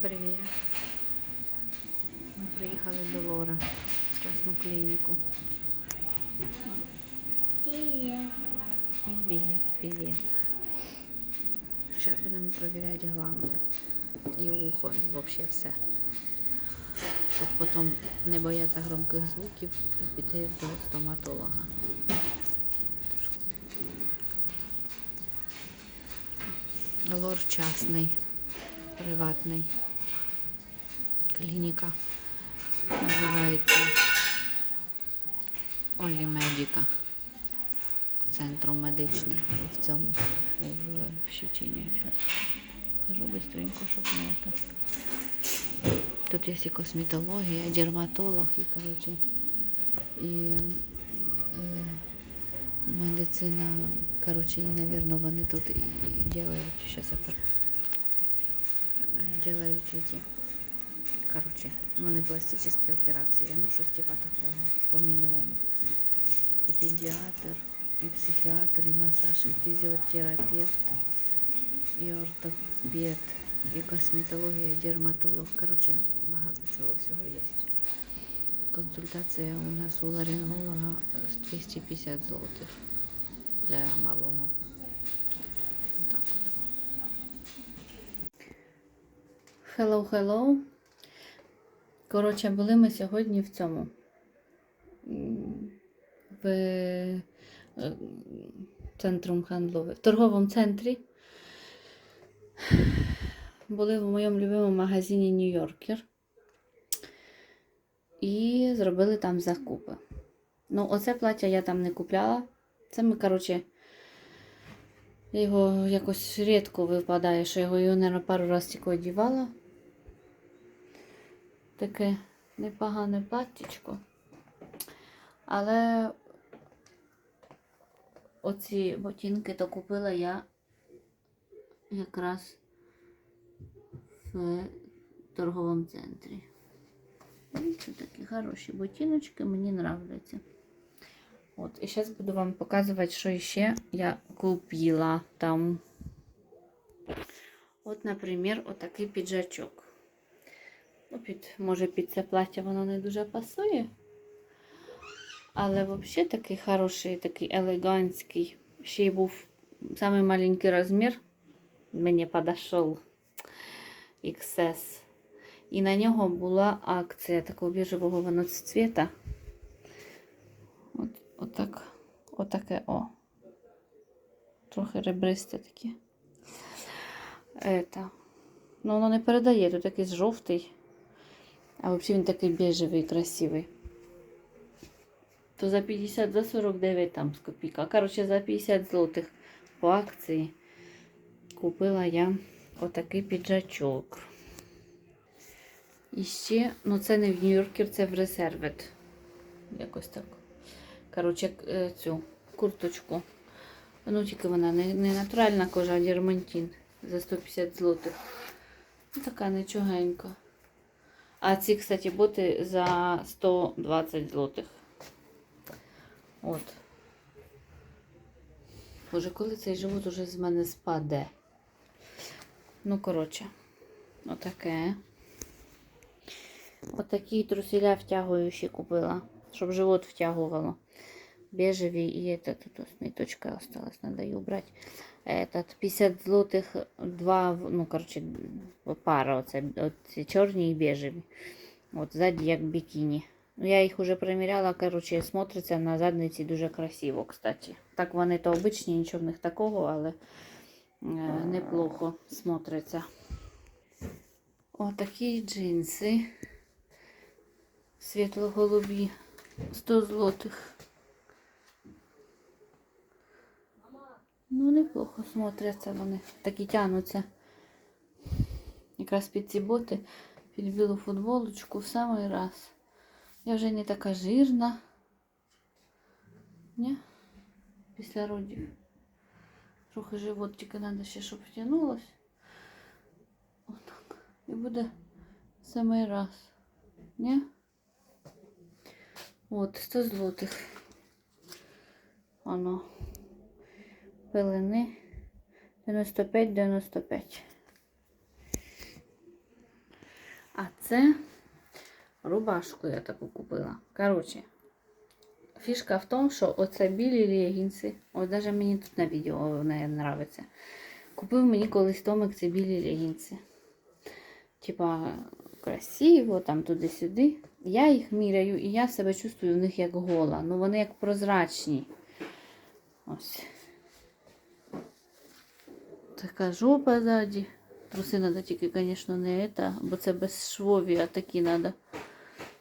Привіт. Ми приїхали до Лора в частну клініку. Привет. Привіт, привіт. Зараз будемо перевіряти гланду і ухо, і взагалі все. Щоб потім не боятися громких звуків і піти до стоматолога. Лор частний, приватний. Клініка. Називається Олі Медіка. Центром медичний в цьому в Щечині. Зараз кажу быстренько, щоб не это. Тут є і косметологія, дерматолог, і коротше, і е, медицина. Коротше, і, напевно, вони тут і делають, зараз делають ці, коротше, ну не пластичні операції, ну щось типа такого, по мінімуму. І педіатр, і психіатр, і масаж, і фізіотерапевт, і ортопед, і косметологія, дерматолог. Коротше, багато чого всього є. Консультація у нас у ларинголога з 250 злотих для малого. Hello, hello. Коротше, були ми сьогодні в цьому. В е, центром хандлове, в торговому центрі. Були в моєму любимому магазині Нью-Йоркер. І зробили там закупи. Ну, оце плаття я там не купляла. Це ми, коротше, його якось рідко випадає, що його, його наверное, пару разів тільки одівала. Таке непогане платтячко. Але оці ботинки то купила я якраз в торговому центрі. Це такі хороші ботиночки, мені нравляться. От, і зараз буду вам показувати, що ще я купила там. От, наприклад, отакий піджачок. Ну, під, може, під це плаття воно не дуже пасує. Але взагалі такий хороший, такий елегантський. Ще й був самий маленький розмір. Мені підійшов XS. І на нього була акція такого біжевого воно цвіта. От, отак, отаке о. Трохи ребристе таке. Это. Ну, воно не передає, тут якийсь жовтий. А взагалі він такий біжевий, красивий. То за 50, за 49 там з копійка. Коротше, за 50 злотих по акції купила я отакий піджачок. І ще, ну це не в Нью-Йоркер, це в Резервет. Якось так. Коротше, е, цю курточку. Ну, тільки вона не, не натуральна кожа, а дермантин за 150 злотих. Ну, така нічогенька. А ці, кстати, боти за 120 злотих. От. Боже, коли цей живот уже з мене спаде. Ну, коротше, отаке. Отакі труселя втягуючі купила, щоб живот втягувало. Бежеві і это тут ниточка осталась, надо її убрати. Этот 50 злотих, два, ну, коротше, пара, оце, оці чорні і бежеві. От, ззаді як бікіні. Ну, я їх уже приміряла, коротше, смотриться на задниці дуже красиво, кстати. Так вони то обичні, нічого в них такого, але е, неплохо смотриться. Отакі джинси. Світло-голубі. 100 злотих. Неплохо смотряться вони. Такі тянуться. Якраз під ці боти, під білу футболочку в самий раз. Я вже не така жирна. Ні? Після родів. Трохи животика треба ще, щоб втягнулось. Отак. І буде в самий раз. Ні? От, 100 злотих. Оно. Пилини 95-95. А це рубашку я таку купила. Коротше, фішка в тому, що оце білі легінси. Ось навіть мені тут на відео не нравиться. Купив мені колись Томик ці білі легінси. Типа красиво, там туди-сюди. Я їх міряю і я себе чувствую в них як гола. Ну вони як прозрачні. Ось. Така жопа ззаді. Труси треба тільки, звісно, не це, бо це без швові, а такі треба.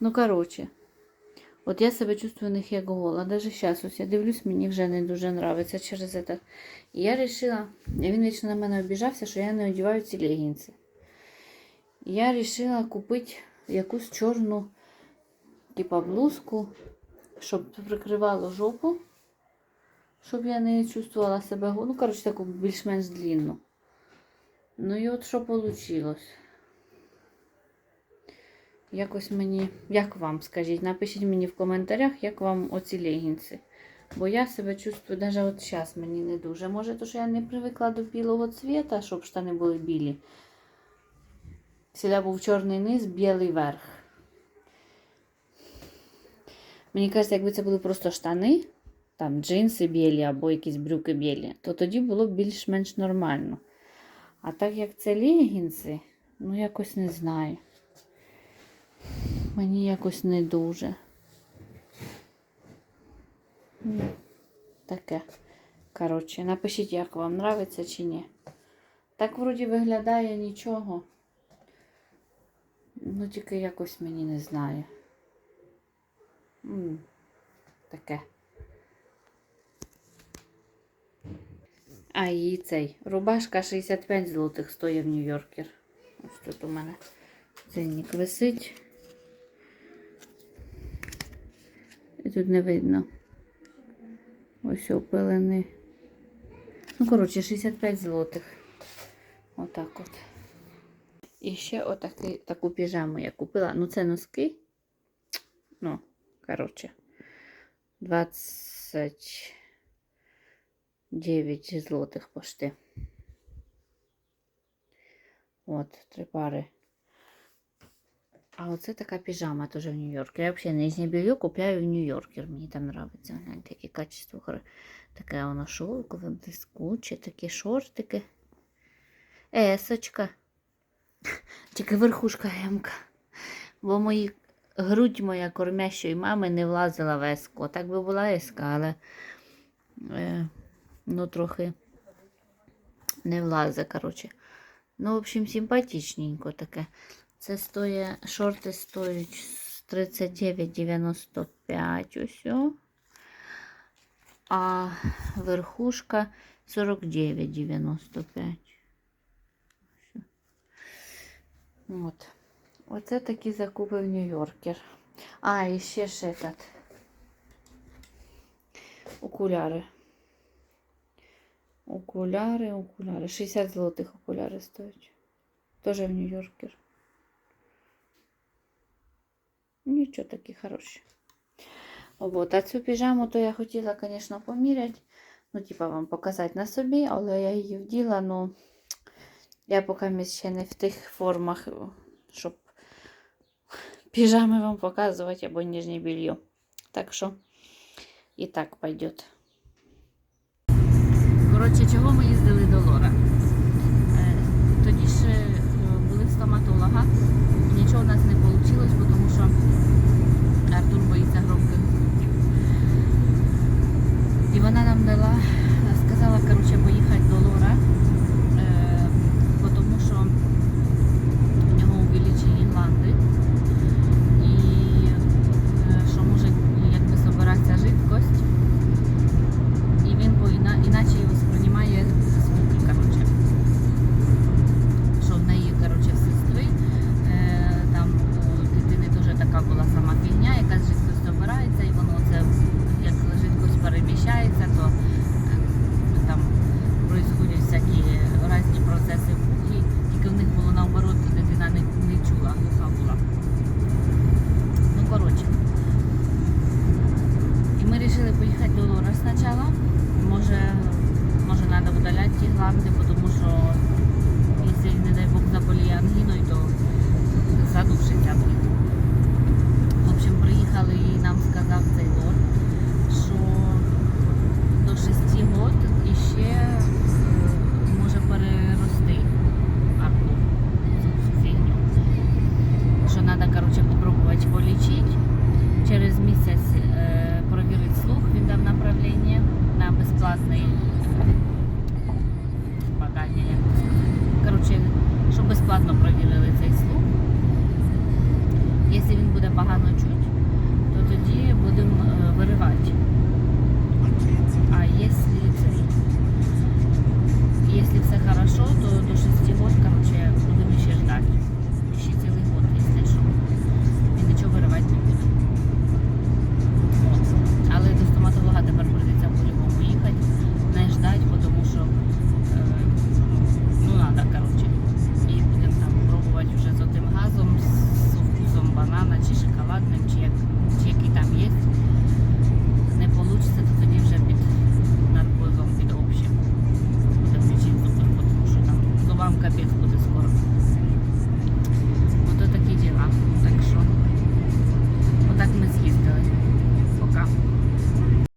Ну, коротше. От я себе чувствую в них як гола. Даже зараз ось я дивлюсь, мені вже не дуже нравиться через це. І я вирішила, він вічно на мене обіжався, що я не одягаю ці легінси. І я вирішила купити якусь чорну, типа блузку, щоб прикривало жопу, щоб я не чувствувала себе. Ну, коротше, таку більш-менш длинну. Ну і от що вийшло. Якось мені, як вам скажіть, напишіть мені в коментарях, як вам оці легінси. Бо я себе чувствую, навіть от зараз мені не дуже. Може, то що я не привикла до білого цвіта, щоб штани були білі. Сіля був чорний низ, білий верх. Мені кажеться, якби це були просто штани, там джинси білі або якісь брюки білі, то тоді було більш-менш нормально. А так як це легінси, ну якось не знаю. Мені якось не дуже. Таке. Коротше, напишіть, як вам нравиться чи ні. Так вроді виглядає нічого. Ну, тільки якось мені не знаю. Таке. А і цей. Рубашка 65 злотих стоїть в Нью-Йоркер. Ось тут у мене цінник висить. І тут не видно. Ось опилений. Ну, коротше, 65 злотих. Отак от. І ще отаки, таку піжаму я купила. Ну, це носки. Ну, коротше, 29 злотих пошти. От, три пари. А оце така піжама теж в Нью-Йорку. Я взагалі нижнє белье купляю в Нью-Йоркер. Мені там подобається. Гляньте, яке качество. Таке воно шовкове, блискуче, такі шортики. Есочка. Тільки верхушка гемка. Бо мої грудь моя кормящої мами не влазила в еску. Так би була еска, але е, ну трохи не влазить, коротше. Ну, в общем, симпатичненько таке. Це стоїть, шорти стоять 39,95 ось. А верхушка 49,95. От. Оце такі закупи в Нью-Йоркер. А, і ще ж этот. Окуляри. Окуляри, окуляри. 60 злотих окуляри стоять. Тоже в Нью-Йоркер. Нічого такі хороші. Вот. А цю піжаму то я хотіла, звісно, поміряти. Ну, типа вам показати на собі, але я її вділа, ну я поки ще не в тих формах, щоб піжами вам показувати або нижнє белье. Так що і так пойдет. Коротше, чого ми їздили до Лора? Е, Тоді ж е, були в стоматолога. Нічого в нас не вийшло, тому що Артур боїться громких звуків. І вона нам дала, сказала, коротше, поїхати класний. Багання. Коротше, щоб безплатно провірили цей слух. Якщо він буде погано чути,